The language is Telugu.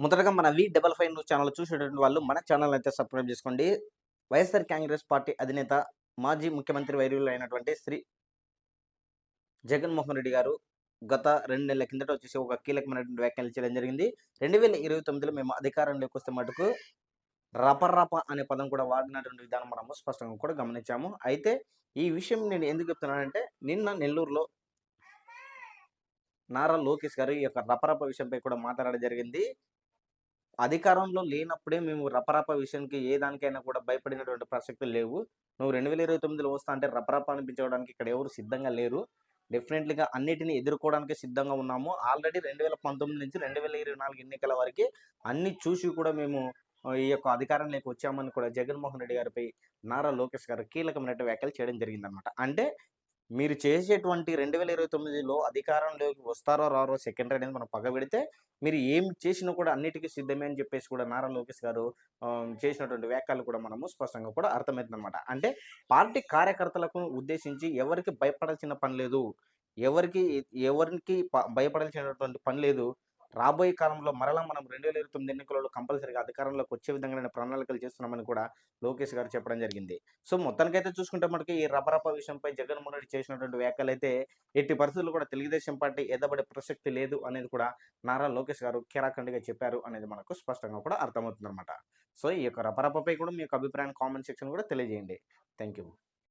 మొదటగా మన V double five news channel చూసేటువంటి వాళ్ళు మన ఛానల్ అయితే సబ్స్క్రైబ్ చేసుకోండి. వైఎస్ఆర్ కాంగ్రెస్ పార్టీ అధినేత మాజీ ముఖ్యమంత్రి వైరులు అయినటువంటి శ్రీ జగన్మోహన్ రెడ్డి గారు గత రెండు నెలల కిందట వచ్చేసి ఒక కీలకమైనటువంటి వ్యాఖ్యలు చేయడం జరిగింది. రెండు వేల ఇరవై తొమ్మిదిలో మేము అధికారంలోకి వస్తే మటుకు రపరప అనే పదం కూడా వాడినటువంటి విధానం మనము స్పష్టంగా కూడా గమనించాము. అయితే ఈ విషయం నేను ఎందుకు చెప్తున్నానంటే నిన్న నెల్లూరులో నారా లోకేష్ గారు ఈ యొక్క రపరప విషయంపై కూడా మాట్లాడడం జరిగింది. అధికారంలో లేనప్పుడే మేము రపరప విషయానికి ఏ దానికైనా కూడా భయపడినటువంటి ప్రసక్తులు లేవు. నువ్వు రెండు వేల ఇరవై తొమ్మిదిలో వస్తా అంటే రపరప అనిపించడానికి ఇక్కడ ఎవరు సిద్ధంగా లేరు. డెఫినెట్లీగా అన్నిటిని ఎదుర్కోవడానికి సిద్ధంగా ఉన్నాము. ఆల్రెడీ రెండు వేల పంతొమ్మిది నుంచి రెండు వేల ఇరవై నాలుగు ఎన్నికల వరకు అన్ని చూసి కూడా మేము ఈ యొక్క అధికారంలోకి వచ్చామని కూడా జగన్మోహన్ రెడ్డి గారిపై నారా లోకేష్ గారు కీలకమైనటువంటి వ్యాఖ్యలు చేయడం జరిగిందనమాట అంటే మీరు చేసేటువంటి రెండు వేల ఇరవై తొమ్మిదిలో అధికారంలోకి వస్తారో రారో సెకండరీ అనేది మనం పక్క పెడితే మీరు ఏం చేసినా కూడా అన్నిటికీ సిద్ధమే అని చెప్పేసి కూడా నారా లోకేష్ గారు చేసినటువంటి వ్యాఖ్యలు కూడా మనము స్పష్టంగా కూడా అర్థమవుతుందన్నమాట అంటే పార్టీ కార్యకర్తలకు ఉద్దేశించి ఎవరికి భయపడాల్సిన పని లేదు. ఎవరికి ఎవరికి భయపడాల్సినటువంటి పని లేదు. రాబోయే కాలంలో మరలా మనం రెండు వేల ఇరవై తొమ్మిది ఎన్నికలలో కంపల్సరీగా అధికారంలోకి వచ్చే విధంగా నేను ప్రణాళికలు చేస్తున్నామని కూడా లోకేష్ గారు చెప్పడం జరిగింది. సో మొత్తానికైతే చూసుకుంటే మనకి ఈ రబరప విషయంపై జగన్మోహన్ రెడ్డి చేసినటువంటి వ్యాఖ్యలు అయితే ఎట్టి పరిస్థితుల్లో కూడా తెలుగుదేశం పార్టీ ఎదబడే ప్రసక్తి లేదు అనేది కూడా నారా లోకేష్ గారు కెరాఖండిగా చెప్పారు అనేది మనకు స్పష్టంగా కూడా అర్థమవుతుంది అనమాట సో ఈ యొక్క రపరపపై కూడా మీ యొక్క అభిప్రాయం కామెంట్ సెక్షన్ కూడా తెలియజేయండి. Thank you